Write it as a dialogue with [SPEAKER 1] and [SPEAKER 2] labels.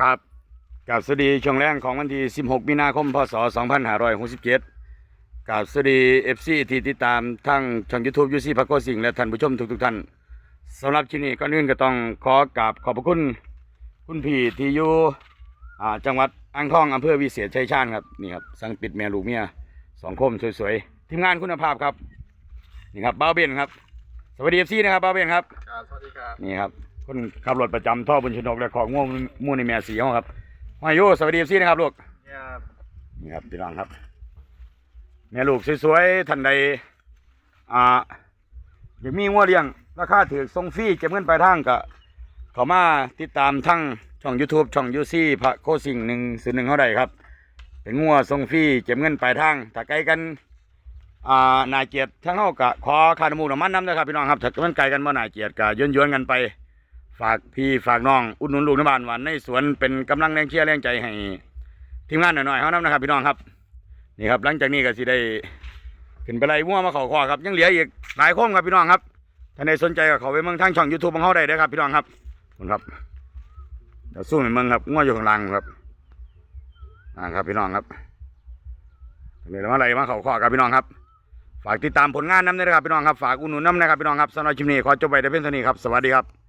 [SPEAKER 1] ครับกับสวัสดีช่วงแรกของวันที่ 16 มีนาคม พศ 2567กับสวัสดี FC ที่ติดตามทั้งช่อง YouTube ยูซีพักโกสิงและท่านผู้ชมทุกๆท่านสำหรับที่นี้ก่อนอื่นก็ต้องขอกราบขอบพระคุณคุณพี่ที่อยู่จังหวัดอ่างทองอำเภอวิเศษชัยชาญครับนี่ครับสังปิดแม่ลูกเมียสองคมสวยๆทีมงานคุณภาพครับนี่ครับบ้าเบนครับ สวัสดี FC นะครับบ้าวเบนครับ
[SPEAKER 2] ครับสวัสดีครับ
[SPEAKER 1] นี่ครับคนขับรถประจำท่อบุญชนกและของง่วงมูลในแม่สีห้องครับมายุสวัสดีพี่นะครับลูก
[SPEAKER 2] เนี่ย
[SPEAKER 1] นี่ครับพี่น้องครับแม่ลูกสวยๆท่านใดอ่าอยากมีงัวเลี้ยงราคาถือทรงฟรีเก็บเงินปลายทางก็เขามาติดตามทั้งช่อง YouTube ช่องยูซี่พระโคสิงหนึ่งศูนย์หนึ่งเท่าใดครับ เป็นงัวทรงฟรีเก็บเงินปลายทางถ้าไกลกัน อ่านาเกียรติทั้งเฮากะขอคานมูน้ำมันน้ำนะครับพี่น้องครับถ้ามันไกลกันบ่นายเกียรติก็ย้อนๆกันไป ฝากพี่ฝากน้องอุดหนุนลูกน้ำบานหวานในสวนเป็นกำลังแรงเชียร์แรงใจให้ทีมงานหน่อยๆเขานำนะครับพี่น้องครับนี่ครับหลังจากนี้ก็สิได้ขึ้นไปไล่มั่วมาเขาคอครับยังเหลืออีกหลายโค้งครับพี่น้องครับท่านใดสนใจก็เขาไปเมืองทางช่องยูทูบของเขาได้เด้อครับพี่น้องครับขอบคุณครับเดี๋ยวสู้ในเมืองครับง่วอยู่ข้างล่างครับอ่าครับพี่น้องครับเดี๋ยวมาไล่มาเขาคอครับพี่น้องครับ ฝากติดตามผลงานน้ำด้วยนะครับพี่น้องครับฝากอุดหนุนน้ำนะครับพี่น้องครับสำหรับชิมนี้ขอจบไปแต่เพียงเท่านี้ครับสวัสดีครับ